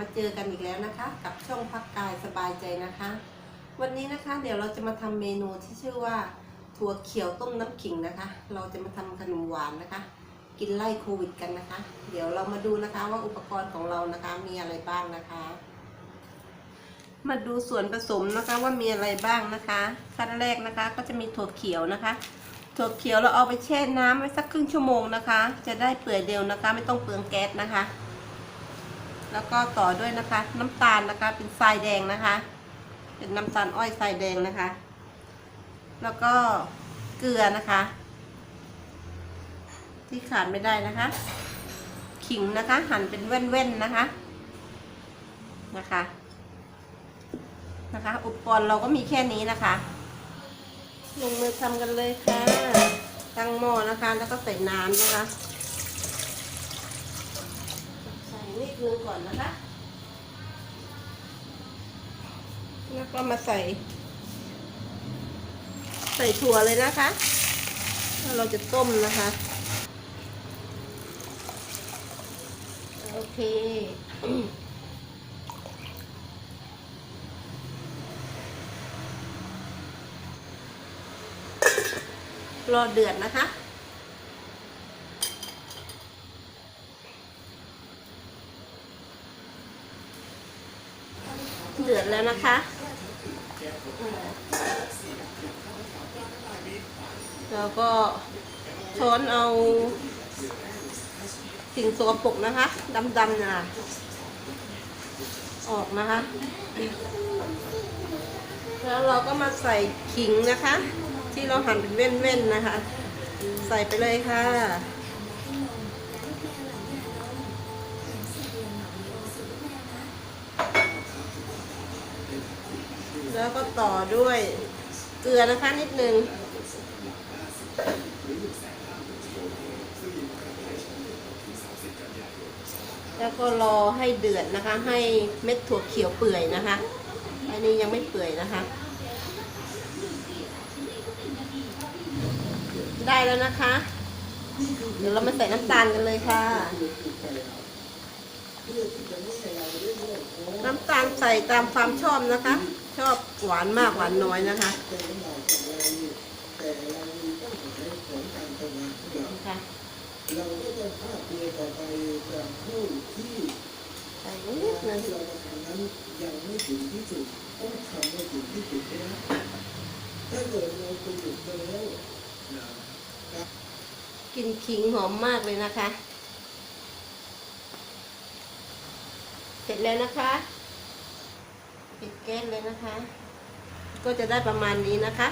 มาเจอกันอีกแล้วนะคะ กับช่องพักกายสบายใจนะคะ วันนี้นะคะ เดี๋ยวเราจะมาทำเมนูที่ชื่อว่าถั่วเขียวต้มน้ำขิงนะคะ เราจะมาทำขนมหวานนะคะ กินไล่โควิดกันนะคะ เดี๋ยวเรามาดูนะคะว่าอุปกรณ์ของเรานะคะมีอะไรบ้างนะคะ มาดูส่วนผสมนะคะว่ามีอะไรบ้างนะคะ ขั้นแรกนะคะก็จะมีถั่วเขียวนะคะถั่วเขียวเราเอาไปแช่น้ำไว้สักครึ่งชั่วโมงนะคะ จะได้เปื่อยเร็วนะคะ ไม่ต้องเปลืองแก๊สนะคะ แล้วก็ต่อด้วยนะคะ น้ำตาลนะคะ เป็นทรายแดงนะคะ เป็นน้ำตาลอ้อยทรายแดงนะคะ แล้วก็เกลือนะคะ ที่ขาดไม่ได้นะคะ ขิงนะคะ หั่นเป็นแว่นๆนะคะนะคะนะคะ อุปกรณ์เราก็มีแค่นี้นะคะ ลงมือทำกันเลยค่ะ ตั้งหม้อนะคะ แล้วก็ใส่น้ำนะคะ ใส่ นิดนึงก่อนนะคะ แล้วก็มาใส่ ใส่ถั่วเลยนะคะแล้วเราจะต้มนะคะ โอเครอเดือดนะคะ เดือดแล้วนะคะแล้วก็ช้อนเอาสิ่งสกปรกนะคะดำๆนะออกนะคะ แล้วเราก็มาใส่ขิงนะคะ ที่เราหั่นเป็นเว้นๆนะคะ ใส่ไปเลยค่ะ แล้วก็ต่อด้วยเกลือนะคะนิดนึงแล้วก็รอให้เดือดนะคะ ให้เม็ดถั่วเขียวเปื่อยนะคะ อันนี้ยังไม่เปื่อยนะคะ ได้แล้วนะคะ เดี๋ยวเรามาใส่น้ำตาลกันเลยค่ะ น้ำตาลใส่ตามความชอบนะคะ ชอบหวานมากหวานน้อยนะคะค่ะเราก็จะภาพเพียต่อไปจากผู้ที่ใส่นิดนึงที่เราทำนั้นยังไม่ถึงที่สุดต้องทำให้ถึงที่สุดนะถ้าเกิดเราไปหยุดไปแล้วนะกลินขิงหอมมากเลยนะคะ เสร็จแล้วนะคะ ปิดแก๊สเลยนะคะ ก็จะได้ประมาณนี้นะคะ